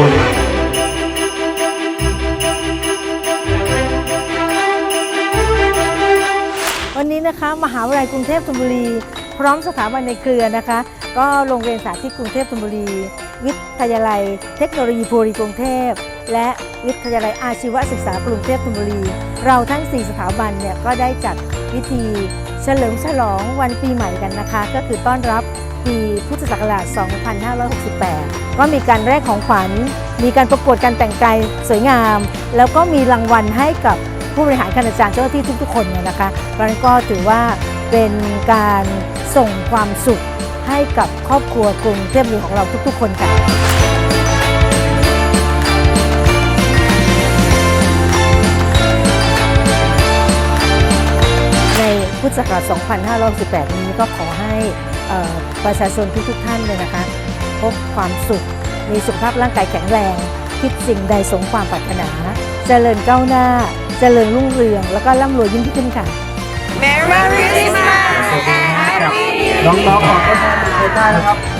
คุณวันนี้นะคะมหาวิทยาลัยกรุงเทพธนบุรี พร้อมสถาบันในเครือนะคะ ก็โรงเรียนสาธิตกรุงเทพธนบุรี วิทยาลัย เทคโนโลยีภูรีกรุงเทพ และวิทยาลัยอาชีวศึกษากรุงเทพธนบุรี เราทั้ง 4 สถาบันเนี่ยก็ได้จัดพิธีเฉลิมฉลองวันปีใหม่กันนะคะ ก็คือต้อนรับ ปีพุทธศักราช 2568 ก็มีการแลกของขวัญ มีการประกวดการแต่งกายสวยงาม แล้วก็มีรางวัลให้กับผู้บริหารคณาจารย์เจ้าหน้าที่ทุกๆคนเนี่ยนะคะเพราะนั้นก็ถือว่าเป็นการส่งความสุขให้กับครอบครัวกรุงเทพบุรีของเราทุกๆ คนค่ะในพุทธศักราช 2568 นี้ก็ขอให้ ประชาชนทุกๆท่านเลยนะคะพบความสุข มีสุขภาพร่างกายแข็งแรง คิดสิ่งใดสมความปรารถนา เจริญก้าวหน้า เจริญรุ่งเรือง แล้วก็ร่ำรวยยิ่งขึ้นค่ะ Merry Christmas and Happy New Year น้องๆของก็ได้นะครับ